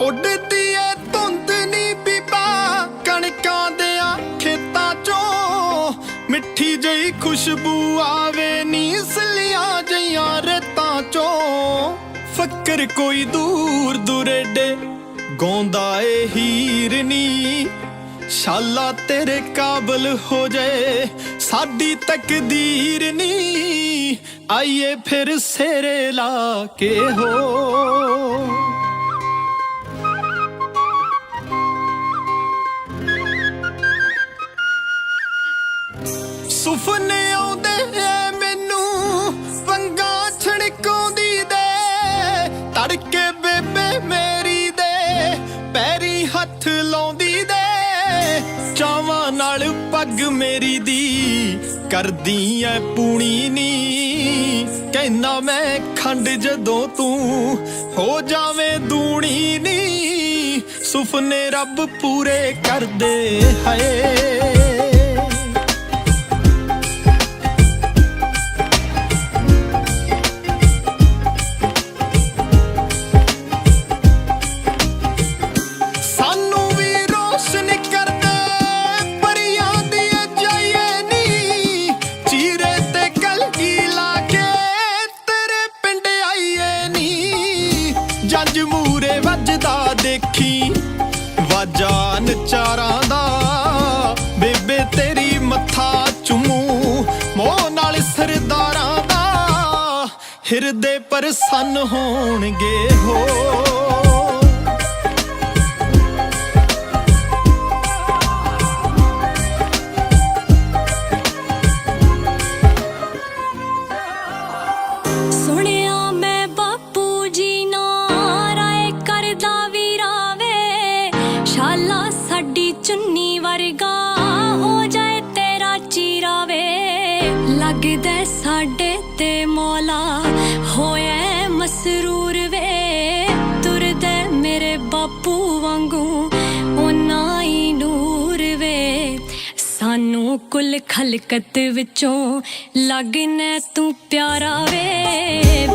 ਉੱਡਦੀ ਏ ਧੁੰਦ ਨੀ ਬੀਬਾ, ਕਣਕਾਂ ਦੇ ਆ ਖੇਤਾਂ ਚੋਂ। ਮਿੱਠੀ ਜਈ ਖੁਸ਼ਬੂ ਆਵੇ ਨੀ ਸਲੀਆਂ ਜਈਆਂ ਰਤਾਂ ਚੋਂ। ਫੱਕਰ ਕੋਈ ਦੂਰ ਦੁਰੇਡੇ, ਗਾਉਂਦਾ ਏ ਹੀਰ ਨੀ। ਸ਼ਾਲਾ ਤੇਰੇ ਕਾਬਲ ਹੋ ਜਾਏ ਸਾਡੀ ਤਕਦੀਰ ਨੀ। ਆਈਏ ਫਿਰ ਸੇਰੇ ਲਾ ਕੇ ਹੋ। ਸੁਪਨੇ ਆਉਂਦੇ ਐ ਮੈਨੂੰ, ਵੰਗਾ ਛੜਕਾਉਂਦੀ ਦੇ। ਤੜਕੇ ਬੇਬੇ ਮੇਰੀ ਦੇ, ਪੈਰੀ ਹੱਥ ਲਾਉਂਦੀ ਦੇ। ਚਾਵਾਂ ਨਾਲ ਪੱਗ ਮੇਰੀ ਦੀ ਕਰਦੀ ਐ ਪੂਣੀ ਨੀ। ਕਹਿੰਦਾ ਮੈਂ ਖੰਡ ਜਦੋਂ ਤੂੰ ਹੋ ਜਾਵੇਂ ਦੂਣੀ ਨੀ। ਸੁਪਨੇ ਰੱਬ ਪੂਰੇ ਕਰਦੇ ਹਏ। ਜੰਜ ਮੂਰੇ ਵੱਜਦਾ ਦੇਖੀ। ਵਾਜਾ ਨਚਾਰਾਂ ਦਾ, ਬੇਬੇ ਤੇਰੀ ਮੱਥਾ ਚੁੰਮੂ। ਮੋਹ ਨਾਲ ਸਰਦਾਰਾਂ ਦਾ, ਹਿਰਦੇ ਪਰਸੰਨ ਹੋਣਗੇ ਹੋ। ਚੁੰਨੀ ਵਰਗਾ ਹੋ ਜਾਏ ਤੇਰਾ ਚੀਰਾ ਵੇ ਲੱਗਦਾ ਸਾਡੇ ਤੇ ਮੌਲਾ ਹੋਇਆ ਮਸਰੂਰ ਵੇ। ਤੁਰਦਾ ਮੇਰੇ ਬਾਪੂ ਵਾਂਗੂ ਉਹਨਾਂ ਹੀ ਨੂਰ ਵੇ। ਸਾਨੂੰ ਕੁੱਲ ਖਲਕਤ ਵਿੱਚੋਂ ਲੱਗਣਾ ਤੂੰ ਪਿਆਰਾ ਵੇ।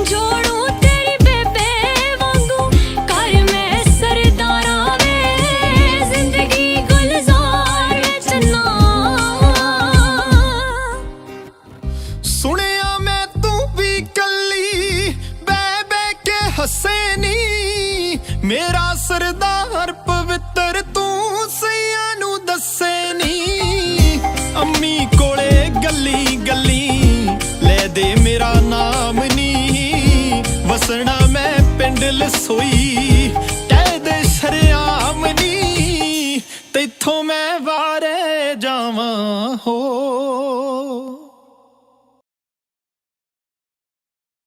ਮੇਰਾ ਸਰਦਾਰ ਪਵਿੱਤਰ ਤੂੰ ਸਈਆਂ ਨੂੰ ਦੱਸੇ ਨੀ। ਅੰਮੀ ਕੋਲੇ ਗੱਲੀ ਗੱਲੀ, ਲੈ ਦੇ ਮੇਰਾ ਨਾਮ ਨੀ। ਵਸਣਾ ਮੈਂ ਪਿੰਡ ਲਸੋਈ, ਕਹਿ ਦੇ ਸ਼ਰਿਆਮ ਨੀ। ਤੈਥੋਂ ਮੈਂ ਵਾਰੇ ਜਾਵਾਂ ਹੋ।